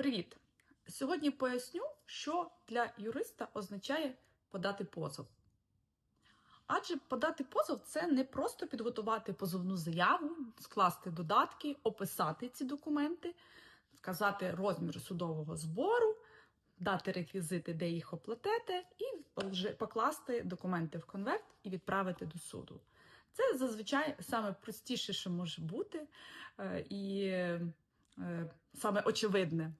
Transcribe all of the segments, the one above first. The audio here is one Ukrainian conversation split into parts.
Привіт! Сьогодні поясню, що для юриста означає подати позов. Адже подати позов це не просто підготувати позовну заяву, скласти додатки, описати ці документи, вказати розмір судового збору, дати реквізити, де їх оплатити, і покласти документи в конверт і відправити до суду. Це зазвичай саме простіше, що може бути, е, і е, саме очевидне.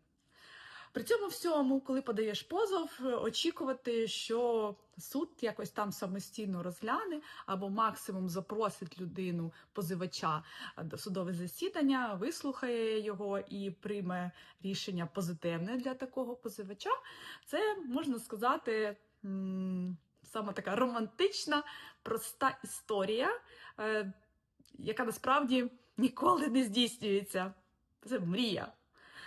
При цьому всьому, коли подаєш позов, е, очікувати, що суд якось там самостійно розгляне або максимум запросить людину позивача е, до судове засідання, вислухає його і прийме рішення позитивне для такого позивача. Це можна сказати. Саме така романтична, проста історія, е, яка насправді ніколи не здійснюється. Це мрія.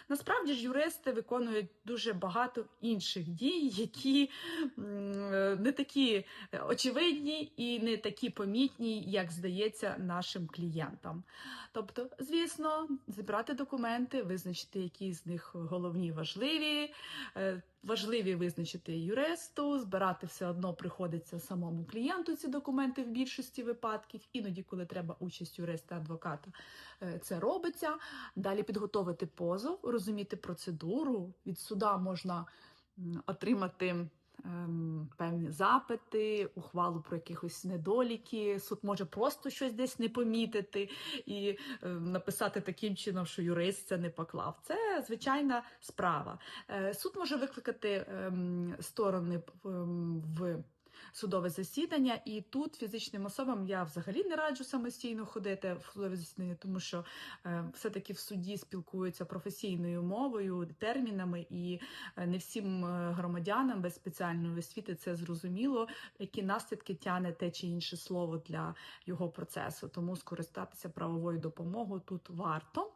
Насправді ж юристи виконують дуже багато інших дій, які е, не такі очевидні і не такі помітні, як здається нашим клієнтам. Тобто, звісно, зібрати документи, визначити, які з них головні важливі, е, важливі визначити юристу, збирати все одно приходиться самому клієнту ці документи в більшості випадків. Іноді, коли треба участь юриста адвоката, е, це робиться. Далі підготовити позов, розуміти процедуру. Від суда можна отримати. ем, Певні запити, ухвалу про якихось недоліки. Суд може просто щось десь не помітити і е, написати таким чином, що юрист це не поклав. Це звичайна справа. Е, суд може викликати ем, сторони ем, в судове засідання, і тут фізичним особам я взагалі не раджу самостійно ходити в судове засідання, тому що е, все-таки в суді спілкуються професійною мовою, термінами, і е, не всім е, громадянам без спеціальної освіти це зрозуміло, які наслідки тягне те чи інше слово для його процесу. Тому скористатися правовою допомогою тут варто.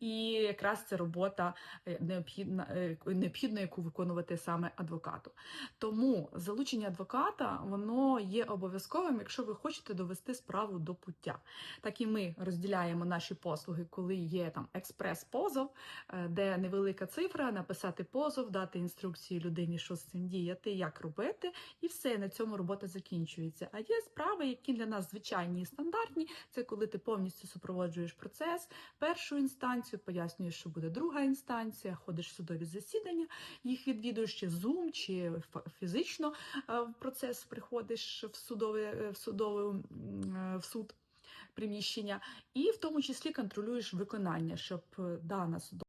І якраз це робота е, необхідна, е, необхідна, яку виконувати саме адвокату. Тому залучення адвоката воно є обов'язковим, якщо ви хочете довести справу до пуття. Так і ми розділяємо наші послуги, коли є там експрес-позов, е, де невелика цифра, написати позов, дати інструкції людині, що з цим діяти, як робити, і все на цьому робота закінчується. А є справи, які для нас звичайні і стандартні. Це коли ти повністю супроводжуєш процес, першу інстанцію, пояснюєш, що буде друга інстанція, ходиш в судові засідання, їх відвідуєш чи Zoom, чи фізично е, в процес приходиш в судове е, в судове е, в суд приміщення, і в тому числі контролюєш виконання, щоб дана судова